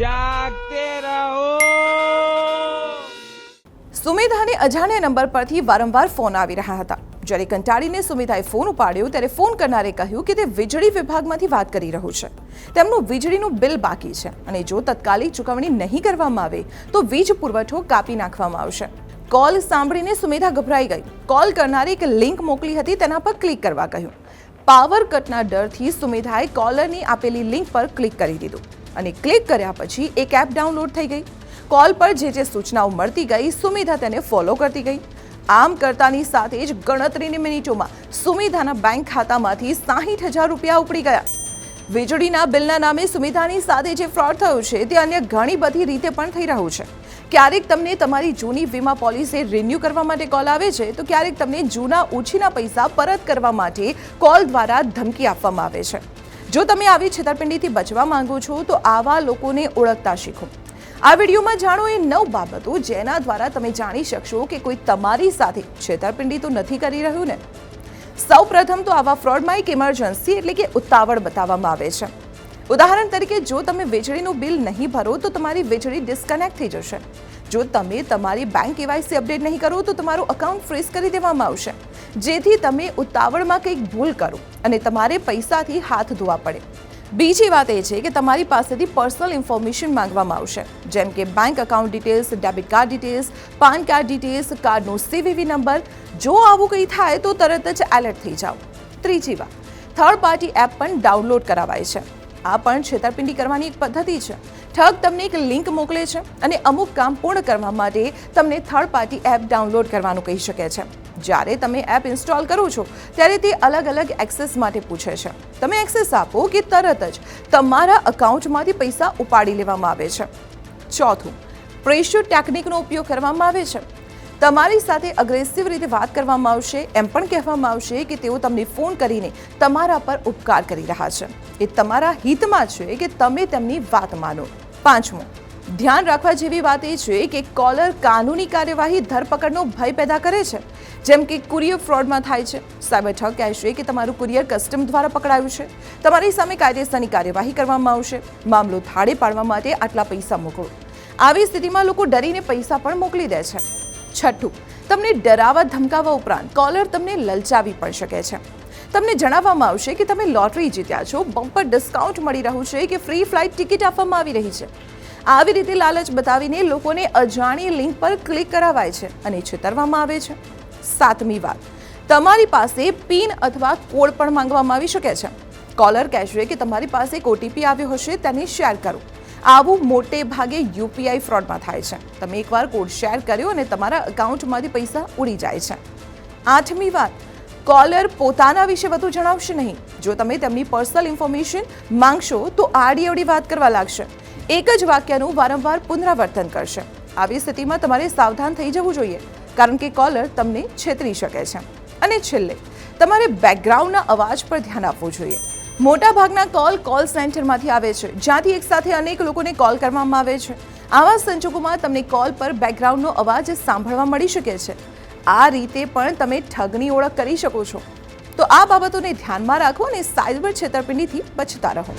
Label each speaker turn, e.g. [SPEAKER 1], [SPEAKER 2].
[SPEAKER 1] જાગતે રહો.
[SPEAKER 2] સુમિધાને અજાણ્યા નંબર પરથી વારંવાર ફોન આવી રહ્યા હતા. જ્યારે કંટાળીને સુમિધાએ ફોન ઉપાડ્યો, ત્યારે ફોન કરનારે કહ્યું કે તે વીજળી વિભાગમાંથી વાત કરી રહ્યું છે. તેમનું વીજળીનું બિલ બાકી છે અને જો તત્કાલિક ચૂકવણી નહીં કરવામાં આવે, તો વીજ પુરવઠો કાપી નાખવામાં આવશે. કોલ સાંભળીને સુમિધા ગભરાઈ ગઈ. કોલ કરનારે એક લિંક મોકલી હતી, તેના પર ક્લિક કરવા કહ્યું. પાવર કટના ડરથી સુમિધાએ કોલરની આપેલી લિંક પર ક્લિક કરી દીધું. અને ક્લિક કર્યા પછી એક એપ ડાઉનલોડ થઈ ગઈ. કોલ પર જે જે સૂચનાઓ મળતી ગઈ, સુમિધા તેને ફોલો કરતી ગઈ. આમ કરતાની સાથે જ ગણતરીની મિનિટોમાં સુમિધાના બેંક ખાતામાંથી સાહીઠ હજાર રૂપિયા ઉપડી ગયા. વીજળીના બિલના નામે સુમિધાની સાથે જે ફ્રોડ થયો છે, તે અન્ય ઘણી બધી રીતે પણ થઈ રહ્યું છે. ક્યારેક તમને તમારી જૂની વીમા પોલિસી રિન્યૂ કરવા માટે કોલ આવે છે, તો ક્યારેક તમને જૂના ઓછીના પૈસા પરત કરવા માટે કોલ દ્વારા ધમકી આપવામાં આવે છે. જો તમે આવી છેતરપિંડીથી બચવા માંગો છો, તો આવા લોકોને ઓળખતા શીખો. આ વિડીયોમાં જાણો એ નવ બાબતો જેના દ્વારા તમે જાણી શકશો કે કોઈ તમારી સાથે છેતરપિંડી તો નથી કરી રહ્યું ને? સૌ પ્રથમ તો આવા ફ્રોડમાં એક ઇમરજન્સી એટલે કે ઉતાવળ બતાવવામાં આવે છે. ઉદાહરણ તરીકે, જો તમે વીજળીનું બિલ નહીં ભરો, તો તમારી વીજળી ડિસ્કનેક્ટ થઈ જશે. જો તમે તમારી બેંક કેવાયસી અપડેટ નહીં કરો, તો તમારું અકાઉન્ટ ફ્રીઝ કરી દેવામાં આવશે. જેથી તમે ઉતાવળમાં કંઈક ભૂલ કરો અને તમારે પૈસાથી હાથ ધોવા પડે. બીજી વાત એ છે કે તમારી પાસેથી પર્સનલ ઇન્ફોર્મેશન માંગવામાં આવશે. જેમ કે bank account details debit card details PAN card details કાર્ડનો સીવીવી નંબર જો આવું કંઈ થાય, તો તરત જ એલર્ટ થઈ જાઓ. ત્રીજી વાત થર્ડ પાર્ટી એપ પણ ડાઉનલોડ કરાવાય છે. આ પણ છેતરપિંડી કરવાની એક પદ્ધતિ છે. ઠગ તમને એક લિંક મોકલે છે અને અમુક કામ પૂર્ણ કરવા માટે તમને થર્ડ પાર્ટી એપ ડાઉનલોડ કરવાનું કહી શકે છે. જ્યારે તમે એપ ઇન્સ્ટોલ કરો છો, ત્યારે તે અલગ અલગ એક્સેસ માટે પૂછે છે. તમે એક્સેસ આપો કે તરત જ તમારા અકાઉન્ટમાંથી પૈસા ઉપાડી લેવામાં આવે છે. ચોથું, પ્રેશર ટેકનિકનો ઉપયોગ કરવામાં આવે છે. તમારી સાથે અગ્રેસિવ રીતે વાત કરવામાં આવશે, એમ પણ કહેવામાં આવશે કે તેઓ તમને ફોન કરીને તમારા પર ઉપકાર કરી રહ્યા છે. એ તમારા હિતમાં છે કે તમે તેમની વાત માનો. પાંચમું, ધ્યાન રાખવા જેવી વાત એ છે કે કોલર કાનૂની કાર્યવાહી ધરપકડનો ભય પેદા કરે છે. જેમ કે કુરિયર ફ્રોડમાં થાય છે. સાયબર ઠગ કહેશે કે તમારું કુરિયર કસ્ટમ દ્વારા પકડાયું છે. તમારી સામે કાયદેસરની કાર્યવાહી કરવામાં આવશે. મામલો થાળે પાડવા માટે આટલા પૈસા મોકલો. આવી સ્થિતિમાં લોકો ડરીને પૈસા પણ મોકલી દે છે. છઠ્ઠું. તમને ડરાવવા ધમકાવવા ઉપરાંત કોલર તમને લલચાવી પણ શકે છે. તમને જણાવવામાં આવશે કે તમે લોટરી જીત્યા છો, બમ્પર ડિસ્કાઉન્ટ મળી રહ્યું છે કે ફ્રી ફ્લાઇટ ટિકિટ આપવામાં આવી રહી છે. આવી રીતે લાલચ બતાવીને લોકોને અજાણી લિંક પર ક્લિક કરાવાય છે અને છેતરવામાં આવે છે. સાતમી વાત. તમારી પાસે પિન અથવા કોડ પણ માંગવામાં આવી શકે છે. કોલર કહેશે કે તમારી પાસે એક ઓટીપી આવ્યો હશે, તેને શેર કરો. આવું મોટે ભાગે યુપીઆઈ ફ્રોડમાં થાય છે. તમે એકવાર કોડ શેર કર્યો અને તમારા અકાઉન્ટમાંથી પૈસા ઉડી જાય છે. આઠમી વાત કોલર પોતાના વિશે વધુ જણાવશે નહીં. જો તમે તેમની પર્સનલ ઇન્ફોર્મેશન માંગશો, તો આડી અવડી વાત કરવા લાગશે. એક જ વાક્યનું વારંવાર પુનરાવર્તન કરશે. આવી સ્થિતિમાં તમારે સાવધાન થઈ જવું જોઈએ, કારણ કે કોલર તમને છેતરી શકે છે. અને છેલ્લે, તમારે બેકગ્રાઉન્ડના અવાજ પર ધ્યાન આપવું જોઈએ. મોટાભાગના કોલ કોલ સેન્ટરમાંથી આવે છે, જ્યાંથી એકસાથે અનેક લોકોને કોલ કરવામાં આવે છે. આવા સંજોગોમાં તમને કોલ પર બેકગ્રાઉન્ડનો અવાજ સાંભળવા મળી શકે છે. આ રીતે પણ તમે ઠગની ઓળખ કરી શકો છો. તો આ બાબતોને ધ્યાનમાં રાખો અને સાયબર છેતરપિંડીથી બચતા રહો.